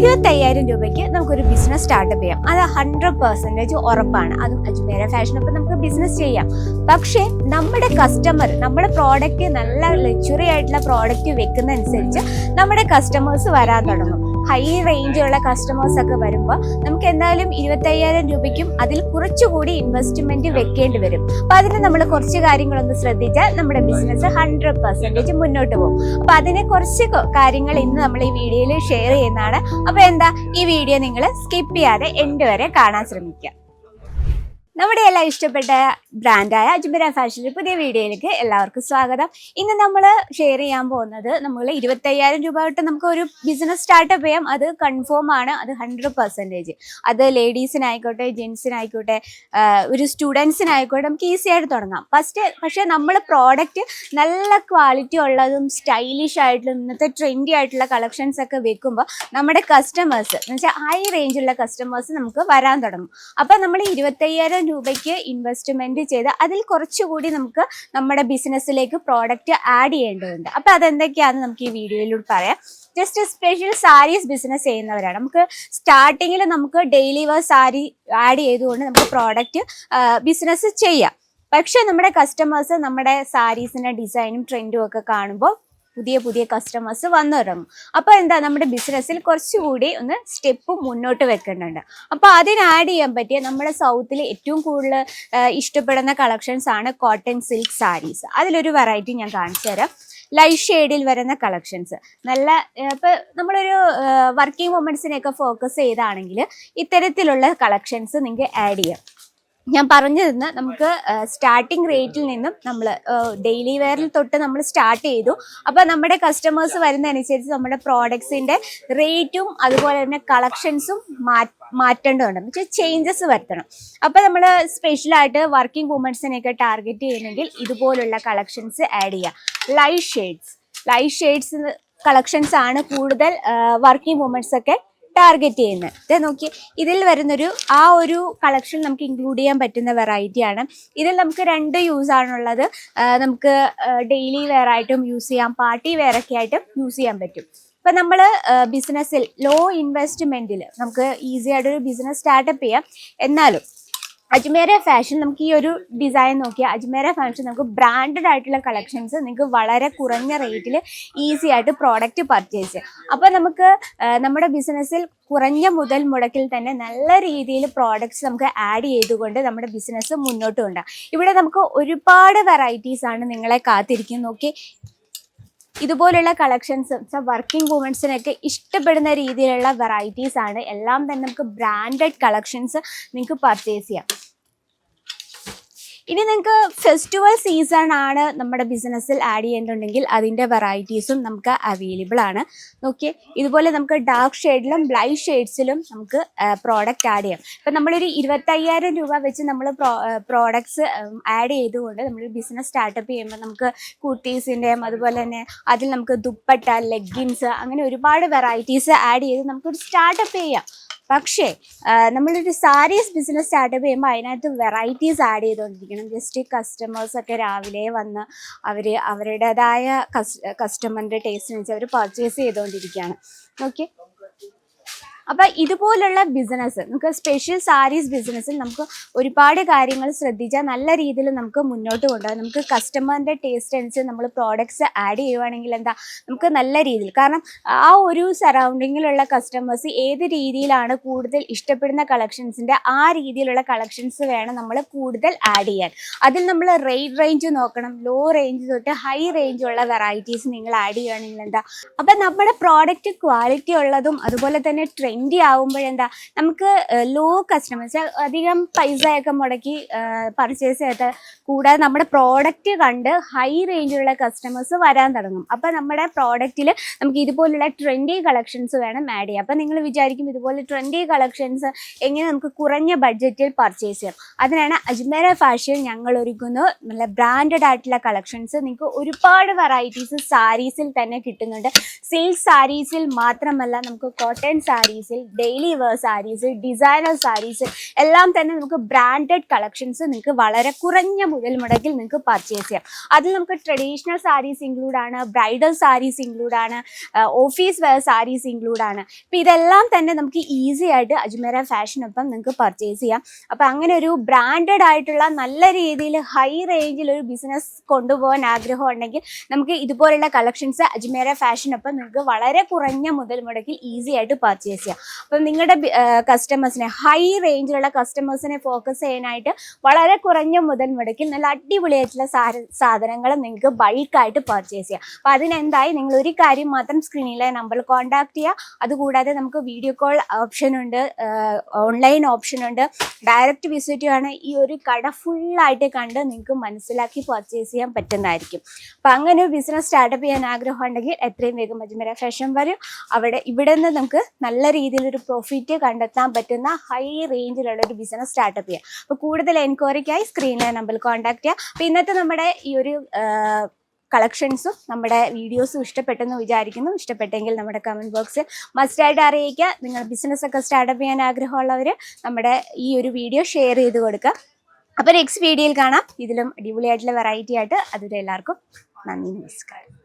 ഇരുപത്തയ്യായിരം രൂപയ്ക്ക് നമുക്കൊരു ബിസിനസ് സ്റ്റാർട്ടപ്പ് ചെയ്യാം. അത് ഹൺഡ്രഡ് പെർസെന്റേജ് ഉറപ്പാണ്. അതും അജ്മേര ഫാഷൻ അപ്പം നമുക്ക് ബിസിനസ് ചെയ്യാം. പക്ഷേ നമ്മുടെ കസ്റ്റമർ നമ്മുടെ പ്രോഡക്റ്റ് നല്ല ലക്ഷറി ആയിട്ടുള്ള പ്രോഡക്റ്റ് വെക്കുന്ന അനുസരിച്ച് നമ്മുടെ കസ്റ്റമേഴ്സ് വരാൻ തുടങ്ങും. ഹൈ റേഞ്ചുള്ള കസ്റ്റമേഴ്സ് ഒക്കെ വരുമ്പോൾ നമുക്ക് എന്തായാലും ഇരുപത്തയ്യായിരം രൂപയ്ക്കും അതിൽ കുറച്ചുകൂടി ഇൻവെസ്റ്റ്മെന്റ് വെക്കേണ്ടി വരും. അപ്പൊ അതിന് നമ്മൾ കുറച്ച് കാര്യങ്ങളൊന്ന് ശ്രദ്ധിച്ചാൽ നമ്മുടെ ബിസിനസ് ഹൺഡ്രഡ് പെർസെന്റേജ് മുന്നോട്ട് പോകും. അപ്പൊ അതിനെ കുറച്ച് കാര്യങ്ങൾ ഇന്ന് നമ്മൾ ഈ വീഡിയോയിൽ ഷെയർ ചെയ്യുന്നതാണ്. അപ്പൊ എന്താ? ഈ വീഡിയോ നിങ്ങൾ സ്കിപ്പ് ചെയ്യാതെ എൻഡ് വരെ കാണാൻ ശ്രമിക്കുക. നമ്മുടെ എല്ലാം ഇഷ്ടപ്പെട്ട ബ്രാൻഡായ അജ്മര ഫാഷനിൽ പുതിയ വീഡിയോയിലേക്ക് എല്ലാവർക്കും സ്വാഗതം. ഇന്ന് നമ്മൾ ഷെയർ ചെയ്യാൻ പോകുന്നത് നമ്മൾ ഇരുപത്തയ്യായിരം രൂപ തൊട്ട് നമുക്ക് ഒരു ബിസിനസ് സ്റ്റാർട്ടപ്പ് ചെയ്യാം. അത് കൺഫേം ആണ്. അത് ഹൺഡ്രഡ് പെർസെന്റേജ് അത് ലേഡീസിനായിക്കോട്ടെ ജെൻസിനായിക്കോട്ടെ ഒരു സ്റ്റുഡൻസിനായിക്കോട്ടെ നമുക്ക് ഈസി ആയിട്ട് തുടങ്ങാം. ഫസ്റ്റ് പക്ഷേ നമ്മൾ പ്രോഡക്റ്റ് നല്ല ക്വാളിറ്റി ഉള്ളതും സ്റ്റൈലിഷ് ആയിട്ടുള്ള ഇന്നത്തെ ട്രെൻഡി ആയിട്ടുള്ള കളക്ഷൻസ് ഒക്കെ വെക്കുമ്പോൾ നമ്മുടെ കസ്റ്റമേഴ്സ് എന്ന് വെച്ചാൽ ഹൈ റേഞ്ചുള്ള കസ്റ്റമേഴ്സ് നമുക്ക് വരാൻ തുടങ്ങും. അപ്പോൾ നമ്മൾ ഇരുപത്തയ്യായിരം രൂപയ്ക്ക് ഇൻവെസ്റ്റ്മെന്റ് ചെയ്ത് അതിൽ കുറച്ചുകൂടി നമുക്ക് നമ്മുടെ ബിസിനസ്സിലേക്ക് പ്രോഡക്റ്റ് ആഡ് ചെയ്യേണ്ടതുണ്ട്. അപ്പോൾ അതെന്തൊക്കെയാണെന്ന് നമുക്ക് ഈ വീഡിയോയിലൂടെ പറയാം. ജസ്റ്റ് സ്പെഷ്യൽ സാരീസ് ബിസിനസ് ചെയ്യുന്നവരാണ്. നമുക്ക് സ്റ്റാർട്ടിങ്ങിൽ നമുക്ക് ഡെയിലി വേർ സാരി ആഡ് ചെയ്തുകൊണ്ട് നമുക്ക് പ്രോഡക്റ്റ് ബിസിനസ് ചെയ്യാം. പക്ഷേ നമ്മുടെ കസ്റ്റമേഴ്സ് നമ്മുടെ സാരീസിന്റെ ഡിസൈനും ട്രെൻഡും ഒക്കെ കാണുമ്പോൾ പുതിയ പുതിയ കസ്റ്റമേഴ്സ് വന്നു തുടങ്ങും അപ്പോൾ എന്താ നമ്മുടെ ബിസിനസ്സിൽ കുറച്ചുകൂടി ഒന്ന് സ്റ്റെപ്പ് മുന്നോട്ട് വെക്കുന്നുണ്ട്. അപ്പോൾ അതിന് ആഡ് ചെയ്യാൻ പറ്റിയ നമ്മുടെ സൗത്തിൽ ഏറ്റവും കൂടുതൽ ഇഷ്ടപ്പെടുന്ന കളക്ഷൻസ് ആണ് കോട്ടൺ സിൽക്ക് സാരീസ് അതിലൊരു വെറൈറ്റി ഞാൻ കാണിച്ചു തരാം. ലൈറ്റ് ഷെയ്ഡിൽ വരുന്ന കളക്ഷൻസ് നല്ല ഇപ്പം നമ്മളൊരു വർക്കിംഗ് വുമൻസിനെയൊക്കെ ഫോക്കസ് ചെയ്താണെങ്കിൽ ഇത്തരത്തിലുള്ള കളക്ഷൻസ് നിങ്ങൾക്ക് ആഡ് ചെയ്യാം. ഞാൻ പറഞ്ഞു തന്ന നമുക്ക് സ്റ്റാർട്ടിംഗ് റേറ്റിൽ നിന്നും നമ്മൾ ഡെയിലി വെയറിൽ തൊട്ട് നമ്മൾ സ്റ്റാർട്ട് ചെയ്തു. അപ്പോൾ നമ്മുടെ കസ്റ്റമേഴ്സ് വരുന്നതനുസരിച്ച് നമ്മുടെ പ്രോഡക്ട്സിന്റെ റേറ്റും അതുപോലെ തന്നെ കളക്ഷൻസും മാറ്റേണ്ടതുണ്ട്. പക്ഷേ ചേഞ്ചസ് വരുത്തണം. അപ്പോൾ നമ്മൾ സ്പെഷ്യലായിട്ട് വർക്കിംഗ് വുമൻസിനെയൊക്കെ ടാർഗറ്റ് ചെയ്യുന്നെങ്കിൽ ഇതുപോലുള്ള കളക്ഷൻസ് ആഡ് ചെയ്യുക light shades light shades collections ആണ് കൂടുതൽ വർക്കിംഗ് വുമൻസ് ഒക്കെ ടാർഗറ്റ് ചെയ്യുന്നത്. ഇത് നോക്കി ഇതിൽ വരുന്നൊരു ആ ഒരു കളക്ഷൻ നമുക്ക് ഇൻക്ലൂഡ് ചെയ്യാൻ പറ്റുന്ന വെറൈറ്റി ആണ്. ഇതിൽ നമുക്ക് രണ്ട് യൂസ് ആണുള്ളത്. നമുക്ക് ഡെയിലി വെയർ ആയിട്ടും യൂസ് ചെയ്യാം പാർട്ടി വെയർ ഒക്കെ ആയിട്ടും യൂസ് ചെയ്യാൻ പറ്റും. ഇപ്പം നമ്മൾ ബിസിനസ്സിൽ ലോ ഇൻവെസ്റ്റ്മെന്റിൽ നമുക്ക് ഈസി ആയിട്ടൊരു ബിസിനസ് സ്റ്റാർട്ടപ്പ് ചെയ്യാം. എന്നാലും അജ്മേര ഫാഷൻ നമുക്ക് ഈ ഒരു ഡിസൈൻ നോക്കിയാൽ അജ്മേര ഫാഷൻ നമുക്ക് ബ്രാൻഡഡ് ആയിട്ടുള്ള കളക്ഷൻസ് നിങ്ങൾക്ക് വളരെ കുറഞ്ഞ റേറ്റിൽ ഈസി ആയിട്ട് പ്രോഡക്റ്റ് പർച്ചേസ് അപ്പോൾ നമുക്ക് നമ്മുടെ ബിസിനസ്സിൽ കുറഞ്ഞ മുതൽ മുടക്കിൽ തന്നെ നല്ല രീതിയിൽ പ്രോഡക്റ്റ്സ് നമുക്ക് ആഡ് ചെയ്തുകൊണ്ട് നമ്മുടെ ബിസിനസ് മുന്നോട്ട് കൊണ്ടുപോകാം ഇവിടെ നമുക്ക് ഒരുപാട് വെറൈറ്റീസ് ആണ് നിങ്ങളെ കാത്തിരിക്കും നോക്കി ഇതുപോലുള്ള കളക്ഷൻസ് വർക്കിംഗ് വുമൻസിനൊക്കെ ഇഷ്ടപ്പെടുന്ന രീതിയിലുള്ള വെറൈറ്റീസ് ആണ്. എല്ലാം തന്നെ നമുക്ക് ബ്രാൻഡഡ് കളക്ഷൻസ് നിങ്ങൾക്ക് പർച്ചേസ് ചെയ്യാം. ഇനി നിങ്ങൾക്ക് ഫെസ്റ്റിവൽ സീസൺ ആണ് നമ്മുടെ ബിസിനസ്സിൽ ആഡ് ചെയ്യേണ്ടതുണ്ടെങ്കിൽ അതിന്റെ വെറൈറ്റീസും നമുക്ക് അവൈലബിൾ ആണ്. നോക്കിയേ ഇതുപോലെ നമുക്ക് ഡാർക്ക് ഷെയ്ഡിലും ബ്ലൈ ഷെയ്ഡ്സിലും നമുക്ക് പ്രോഡക്റ്റ് ആഡ് ചെയ്യാം. ഇപ്പം നമ്മളൊരു ഇരുപത്തയ്യായിരം രൂപ വെച്ച് നമ്മൾ പ്രോഡക്ട്സ് ആഡ് ചെയ്തുകൊണ്ട് നമ്മൾ ബിസിനസ് സ്റ്റാർട്ടപ്പ് ചെയ്യുമ്പോൾ നമുക്ക് കുർത്തീസിന്റെയും അതുപോലെ തന്നെ അതിൽ നമുക്ക് ദുപ്പട്ട ലെഗിൻസ് അങ്ങനെ ഒരുപാട് വെറൈറ്റീസ് ആഡ് ചെയ്ത് നമുക്കൊരു സ്റ്റാർട്ടപ്പ് ചെയ്യാം. പക്ഷേ നമ്മളൊരു സാരീസ് ബിസിനസ് സ്റ്റാർട്ടപ്പ് ചെയ്യുമ്പോൾ അതിനകത്ത് വെറൈറ്റീസ് ആഡ് ചെയ്തുകൊണ്ടിരിക്കണം ജസ്റ്റ് കസ്റ്റമേഴ്സ് ഒക്കെ രാവിലെ വന്ന് അവർ അവരുടേതായ കസ്റ്റമറിന്റെ ടേസ്റ്റ് വെച്ച് അവർ പർച്ചേസ് ചെയ്തുകൊണ്ടിരിക്കുകയാണ് ഓക്കെ അപ്പം ഇതുപോലുള്ള ബിസിനസ് നമുക്ക് സ്പെഷ്യൽ സാരീസ് ബിസിനസ്സിൽ നമുക്ക് ഒരുപാട് കാര്യങ്ങൾ ശ്രദ്ധിച്ചാൽ നല്ല രീതിയിൽ നമുക്ക് മുന്നോട്ട് കൊണ്ടുപോകാം. നമുക്ക് കസ്റ്റമറിന്റെ ടേസ്റ്റ് അനുസരിച്ച് നമ്മൾ പ്രോഡക്ട്സ് ആഡ് ചെയ്യുവാണെങ്കിൽ എന്താ? നമുക്ക് നല്ല രീതിയിൽ കാരണം ആ ഒരു സറൗണ്ടിങ്ങിലുള്ള കസ്റ്റമേഴ്സ് ഏത് രീതിയിലാണ് കൂടുതൽ ഇഷ്ടപ്പെടുന്ന കളക്ഷൻസിന്റെ ആ രീതിയിലുള്ള കളക്ഷൻസ് വേണം നമ്മൾ കൂടുതൽ ആഡ് ചെയ്യാൻ. അതിൽ നമ്മൾ റേറ്റ് റേഞ്ച് നോക്കണം. ലോ റേഞ്ച് തൊട്ട് ഹൈ റേഞ്ച് ഉള്ള വെറൈറ്റീസ് നിങ്ങൾ ആഡ് ചെയ്യുകയാണെങ്കിൽ എന്താ? അപ്പം നമ്മുടെ പ്രോഡക്റ്റ് ക്വാളിറ്റി ഉള്ളതും അതുപോലെ തന്നെ ട്രെൻഡി ആവുമ്പോഴെന്താ നമുക്ക് ലോ കസ്റ്റമേഴ്സ് അധികം പൈസയൊക്കെ മുടക്കി പർച്ചേസ് ചെയ്ത് കൂടാതെ നമ്മുടെ പ്രോഡക്റ്റ് കണ്ട് ഹൈ റേഞ്ചിലുള്ള കസ്റ്റമേഴ്സ് വരാൻ തുടങ്ങും. അപ്പം നമ്മുടെ പ്രോഡക്റ്റിൽ നമുക്ക് ഇതുപോലുള്ള ട്രെൻഡി കളക്ഷൻസ് വേണം ആഡ് ചെയ്യാം അപ്പം നിങ്ങൾ വിചാരിക്കും ഇതുപോലെ ട്രെൻഡി കളക്ഷൻസ് എങ്ങനെ നമുക്ക് കുറഞ്ഞ ബഡ്ജറ്റിൽ പർച്ചേസ് ചെയ്യാം. അതിനാണ് അജ്മേര ഫാഷൻ ഞങ്ങൾ ഒരുക്കുന്നു. നല്ല ബ്രാൻഡഡ് ആയിട്ടുള്ള കളക്ഷൻസ് നിങ്ങൾക്ക് ഒരുപാട് വെറൈറ്റീസ് സാരീസിൽ തന്നെ കിട്ടുന്നുണ്ട്. സിൽക്ക് സാരീസിൽ മാത്രമല്ല നമുക്ക് cotton saris സാരീസിൽ daily wear saris designer saris എല്ലാം തന്നെ നമുക്ക് ബ്രാൻഡഡ് കളക്ഷൻസ് നിങ്ങൾക്ക് വളരെ കുറഞ്ഞ മുതൽ മുടക്കിൽ നിങ്ങൾക്ക് പർച്ചേസ് ചെയ്യാം. അതിൽ നമുക്ക് ട്രഡീഷണൽ സാരീസ് ഇൻക്ലൂഡ് ആണ് ബ്രൈഡൽ സാരീസ് ഇൻക്ലൂഡ് ആണ് ഓഫീസ് വെയർ സാരീസ് ഇൻക്ലൂഡ് ആണ്. അപ്പം ഇതെല്ലാം തന്നെ നമുക്ക് ഈസി ആയിട്ട് അജ്മേര ഫാഷനൊപ്പം നിങ്ങൾക്ക് പർച്ചേസ് ചെയ്യാം. അപ്പം അങ്ങനെ ഒരു ബ്രാൻഡഡ് ആയിട്ടുള്ള നല്ല രീതിയിൽ ഹൈ റേഞ്ചിൽ ഒരു ബിസിനസ് കൊണ്ടുപോകാൻ ആഗ്രഹം ഉണ്ടെങ്കിൽ നമുക്ക് ഇതുപോലുള്ള കളക്ഷൻസ് അജ്മേര ഫാഷനൊപ്പം നിങ്ങൾക്ക് വളരെ കുറഞ്ഞ മുതൽ മുടക്കിൽ ഈസി ആയിട്ട് പർച്ചേസ് ചെയ്യാം. അപ്പം നിങ്ങളുടെ കസ്റ്റമേഴ്സിനെ ഹൈ റേഞ്ചിലുള്ള കസ്റ്റമേഴ്സിനെ ഫോക്കസ് ചെയ്യാനായിട്ട് വളരെ കുറഞ്ഞ മുതൽ മുടക്കിൽ നല്ല അടിപൊളിയായിട്ടുള്ള സാധനങ്ങൾ നിങ്ങൾക്ക് ബൾക്കായിട്ട് പർച്ചേസ് ചെയ്യാം. അപ്പം അതിനെന്തായി? നിങ്ങൾ ഒരു കാര്യം മാത്രം സ്ക്രീനിലെ നമ്പറിൽ കോൺടാക്ട് ചെയ്യുക അതുകൂടാതെ നമുക്ക് വീഡിയോ കോൾ ഓപ്ഷൻ ഉണ്ട് ഓൺലൈൻ ഓപ്ഷൻ ഉണ്ട്. ഡയറക്റ്റ് വിസിറ്റ് ആണ് ഈ ഒരു കട ഫുള്ളായിട്ട് കണ്ട് നിങ്ങൾക്ക് മനസ്സിലാക്കി പർച്ചേസ് ചെയ്യാൻ പറ്റുന്നതായിരിക്കും. അപ്പം അങ്ങനെ ഒരു ബിസിനസ് സ്റ്റാർട്ടപ്പ് ചെയ്യാൻ ആഗ്രഹം ഉണ്ടെങ്കിൽ എത്രയും വേഗം മജ്മര ഫാഷൻ വരും. അവിടെ ഇവിടെ നിന്ന് നമുക്ക് നല്ല രീതിയിലൊരു പ്രോഫിറ്റ് കണ്ടെത്താൻ പറ്റുന്ന ഹൈ റേഞ്ചിലുള്ള ഒരു ബിസിനസ് സ്റ്റാർട്ടപ്പ് ചെയ്യുക അപ്പോൾ കൂടുതൽ എൻക്വയറിക്കായി സ്ക്രീനിലെ നമ്പറിൽ കോൺടാക്ട് ചെയ്യുക അപ്പോൾ ഇന്നത്തെ നമ്മുടെ ഈ ഒരു കളക്ഷൻസും നമ്മുടെ വീഡിയോസും ഇഷ്ടപ്പെട്ടെന്ന് വിചാരിക്കുന്നു. ഇഷ്ടപ്പെട്ടെങ്കിൽ നമ്മുടെ കമന്റ് ബോക്സിൽ മസ്റ്റായിട്ട് അറിയിക്കുക. നിങ്ങൾ ബിസിനസ് ഒക്കെ സ്റ്റാർട്ടപ്പ് ചെയ്യാൻ ആഗ്രഹമുള്ളവർ നമ്മുടെ ഈ ഒരു വീഡിയോ ഷെയർ ചെയ്ത് കൊടുക്കുക. അപ്പോൾ നെക്സ്റ്റ് വീഡിയോയിൽ കാണാം. ഇതിലും അടിപൊളിയായിട്ടുള്ള വെറൈറ്റി ആയിട്ട്. അതുവരെ എല്ലാവർക്കും നന്ദി നമസ്കാരം.